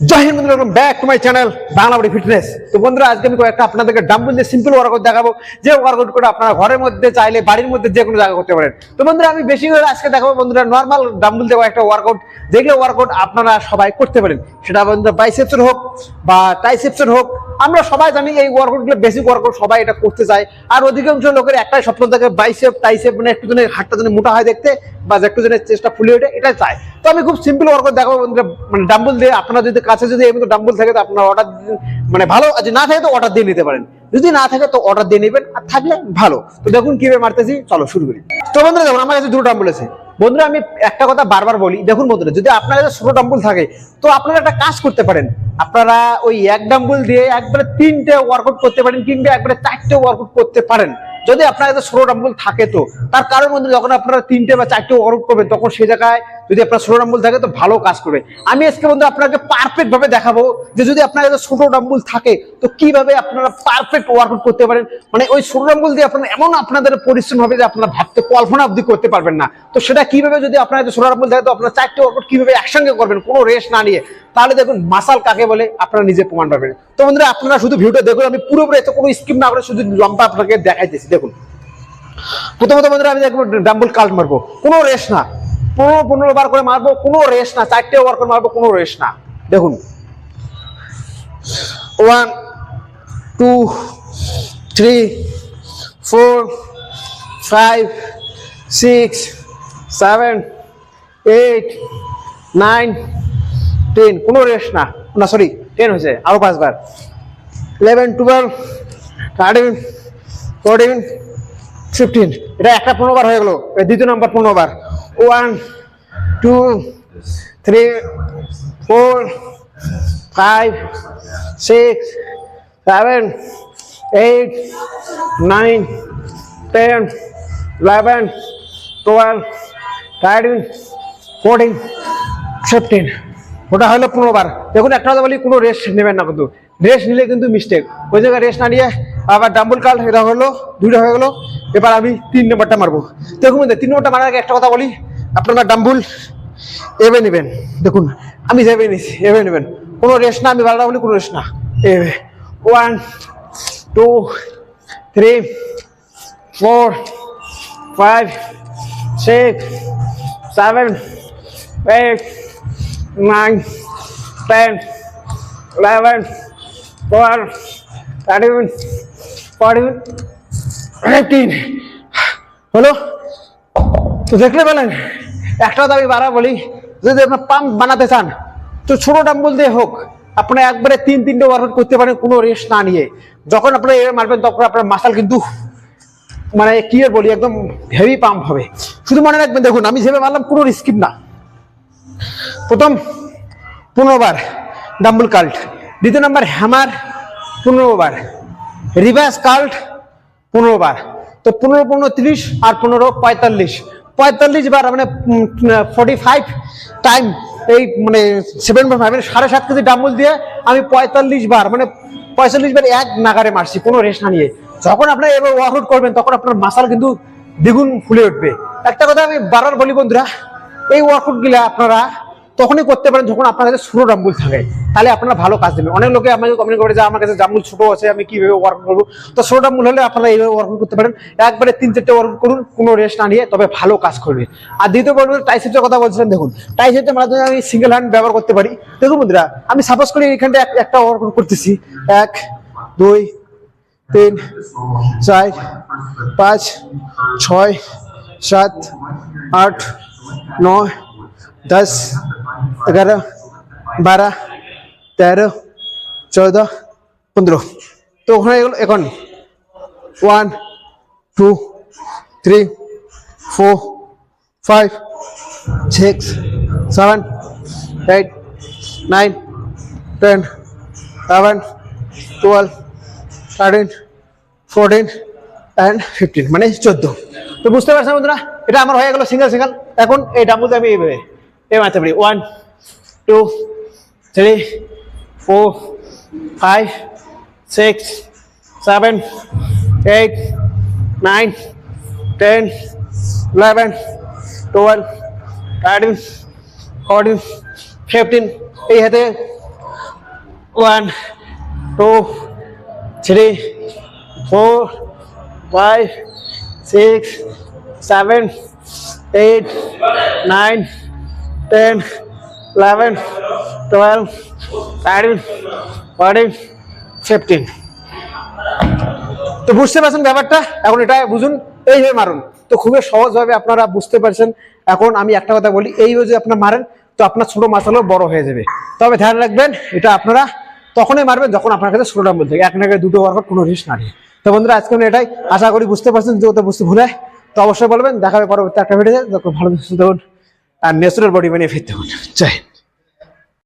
জয় হিন্দ বন্ধুরা back to my channel Banglabari fitness তো বন্ধুরা, আজকে আমি কয়েকটা আপনাদেরকে ডাম্বল দিয়ে সিম্পল ওয়ার্কআউট দেখাবো, যে ওয়ার্কআউট করে আপনারা ঘরের মধ্যে চাইলে বাড়ির মধ্যে যে কোনো জায়গা করতে পারেন। তো বন্ধুরা, আমি বেশি করে আজকে দেখাবো বন্ধুরা নর্মাল ডাম্বল দিয়ে একটা ওয়ার্কআউট যেগুলো ওয়ার্কআউট আপনারা সবাই করতে পারেন। সেটা বন্ধুরা বাইসেপসের হোক বা টাইসেপসের হোক আমরা সবাই জানি এই ওয়ার্কআউটগুলো বেসিক ওয়ার্কআউট সবাই এটা করতে চায়। আর অধিকাংশ লোকের একটাই স্বপ্ন থাকে বাইসেপ টাইসেপ মানে একটু জনের হাতটা জনের মোটা হয় দেখতে বা একটু জনের চেষ্টা ফুলে ওঠে, এটাই চায়। তো আমি খুব সিম্পল ওয়ার্কআউট দেখাবো মানে ডাম্বল দিয়ে আপনারা যদি কাছে যদি এমনি ডাম্বল থাকে তো আপনারা অর্ডার মানে ভালো যদি না থাকে তো অর্ডার দিয়ে নিতে পারেন। যদি না থাকে তো অর্ডার দিয়ে নেবেন, আর থাকলে ভালো। তো দেখুন কীভাবে মারতেছি, চলো শুরু করি। তো বন্ধুরা দেখুন, আমার কাছে দুটো ডাম্বল আছে। বন্ধুরা, আমি একটা কথা বারবার বলি, দেখুন বন্ধুরা, যদি আপনার কাছে ছোট ডাম্বুল থাকে, তো আপনারা একটা কাজ করতে পারেন। আপনারা ওই এক ডাম্বুল দিয়ে একবারে তিনটে ওয়ার্কআউট করতে পারেন কিংবা একবারে চারটে ওয়ার্কআউট করতে পারেন। যদি আপনার কাছে ষোলো ডাম্বুল থাকে তো, তার কারণ বন্ধু যখন আপনারা তিনটে বা চারটে ওয়ার্কআউট করবেন, তখন সে জায়গায় যদি আপনার ষোলো ডাম্বল থাকে তো ভালো কাজ করবে। আমি আজকে বন্ধু আপনাকে পারফেক্ট ভাবে দেখাবো যে যদি আপনার কাছে ছোট ডাম্বল থাকে, তো কীভাবে আপনারা পারফেক্ট ওয়ার্কআউট করতে পারেন? মানে ওই ছোট ডাম্বল দিয়ে আপনারা এমন আপনাদের পরিশ্রম হবে যে আপনারা ভাবতে কল্পনা অবধি করতে পারবেন না। তো সেটা কীভাবে যদি আপনার কাছে ছোট ডাম্বল থাকে, তো আপনারা চারটে ওয়ার্কআউট কীভাবে একসঙ্গে করবেন, কোনো রেস্ট না নিয়ে, তাহলে দেখুন মাসাল কাকে বলে, আপনারা নিজে প্রমাণ পাবেন। তো বন্ধুরা, আপনারা শুধু ভিডিওটা দেখুন, আমি পুরোপুরি এত কোনো স্কিপ না করে শুধু লম্বা আপনাকে দেখাইতেছি। দেখুন, প্রথমত বন্ধুরা, আমি দেখব ডাম্বল কাল্ট মারবো, কোনো রেস্ট না। পনেরো পনেরো বার করে মারবো, কোনো রেস্ট না, চারটে ওভার করে মারবো, কোনো রেস্ট না। দেখুন। One two three four five six seven eight nine ten কোনো রেস্ট না। না সরি টেন হয়েছে আরও পাঁচবার। Eleven twelve thirteen fourteen fifteen এটা একটা পনেরো বার হয়ে গেলো দ্বিতীয় নাম্বার পনেরো বার। One two three four five six seven eight nine ten eleven twelve thirteen fourteen fifteen ওটা হলো পনেরো বার। দেখুন, একটা কথা বলি, কোনো রেস্ট নেবেন না কিন্তু। রেস্ট নিলে কিন্তু মিস্টেক ওই জায়গায় রেস্ট না নিয়ে আবার ডাম্বল কাল এটা হলো, দুইটা হয়ে গেলো। এবার আমি তিন নম্বরটা মারবো। দেখুন তিন নম্বরটা মারার আগে একটা কথা বলি। আপনারা ডাম্বুল? এবে নেবেন। দেখুন আমি যেবে নিছি এবে নেবেন। কোনো রেস্ট না আমি বারোটা বলি কোনো রেস্ট না। এবে one two three four five six seven eight nine ten eleven, twelve, thirteen, fourteen, fifteen. হলো তো দেখলে পেলেন একটা আমি বারা বলি, যদি আপনার পাম্প বানাতে চান, তো ছোট ডাম্বল দিয়ে হোক, আপনি একবারে তিন তিনটে ওয়ার্কআউট করতে পারেন, কোনো রেস্ট না নিয়ে। যখন আপনারা এভাবে মারবেন, তখন আপনার মাসাল কিন্তু মানে কি আর বলি, একদম হেভি পাম্প হবে। শুধু মনে রাখবেন, দেখুন, আমি যেভাবে মারলাম, কোনো রিস্কিপ না। প্রথম পনেরো বার ডাম্বল কাল্ট দ্বিতীয় নম্বর হ্যামার পনেরো বার রিভার্স কাল্ট পনেরো বার তো পনেরো পনেরো, তিরিশ আর পনেরো, পঁয়তাল্লিশ। পঁয়তাল্লিশ বার মানে ফর্টি ফাইভ টাইম এই মানে সেভেন পয়েন্ট ফাইভ মানে সাড়ে সাত কেজি ডাম্বুল দিয়ে আমি পঁয়তাল্লিশ বার মানে পঁয়তাল্লিশ বার এক নাগারে মারছি কোনো রেস্ট না নিয়ে। যখন আপনার এবার ওয়ার্কআউট করবেন, তখন আপনার মাসাল কিন্তু দ্বিগুণ ফুলে উঠবে। একটা কথা আমি বারবার বলি বন্ধুরা, এই ওয়ার্কআউটগুলা আপনারা তখনই করতে পারেন যখন আপনার কাছে ছোট ডাম্বুল থাকে। তাহলে আপনারা ভালো কাজ দেবেন। অনেক লোকে আমাকে কমেন্ট করে যে, আমার কাছে ডাম্বুল ছোট আছে, আমি কীভাবে ওয়ার্ক করব? তো ছোট ডাম্বুল হলে আপনারা এইভাবে ওয়ার্কআউট করতে পারেন। একবারে তিন চারটে ওয়ার্কআউট করুন, কোনো রেস্ট না নিয়ে, তবে ভালো কাজ করবে। আর দ্বিতীয় বলব টাইসেপের কথা বলছিলেন দেখুন। টাইসেপের মাধ্যমে আমি সিঙ্গেল হ্যান্ড ব্যবহার করতে পারি। দেখুন বন্ধুরা, আমি সাপোজ করি এখানটা একটা ওয়ার্কআউট করতেছি। এক, দুই, তিন, চার, পাঁচ, ছয়, সাত, আট, নয়, দশ এগারো বারো তেরো চৌদ্দ পনেরো তো ওখানে এগুলো এখন one two three four five six seven eight nine ten eleven twelve thirteen fourteen and fifteen মানে চোদ্দ তো বুঝতে পারছেন বন্ধুরা এটা আমার হয়ে গেল সিঙ্গেল সিঙ্গেল এখন এই ডাম্বুতে আমি এইভাবে এই মারতে পারি one two three four five six seven eight nine ten eleven twelve thirteen fourteen fifteen এই হাতে one two three four five six seven eight nine ten eleven twelve thirteen fourteen fifteen তো বুঝতে পারছেন ব্যাপারটা? এখন এটা বুঝুন এইভাবে মারুন। তো খুবই সহজভাবে আপনারা বুঝতে পারছেন। এখন আমি একটা কথা বলি এইভাবে যদি আপনারা মারেন, তো আপনার ছোট মাছালেও বড় হয়ে যাবে। তবে ধ্যান রাখবেন, এটা আপনারা তখনই মারবেন যখন আপনার কাছে ছোটটা বলতে এক নাগায় দুটো ওয়ার্কআউট কোনো রিস্ক না নিয়ে। তো বন্ধুরা, আজকে আমি এটাই। আশা করি বুঝতে পারছেন যে ওটা বুঝতে ভুলে, তো অবশ্যই বলবেন। দেখা হবে পরবর্তী একটা ভিডিওতে ভালো থাকুন। আর ন্যাচুরাল বডি বানিয়ে ফিরতে হিন্দ।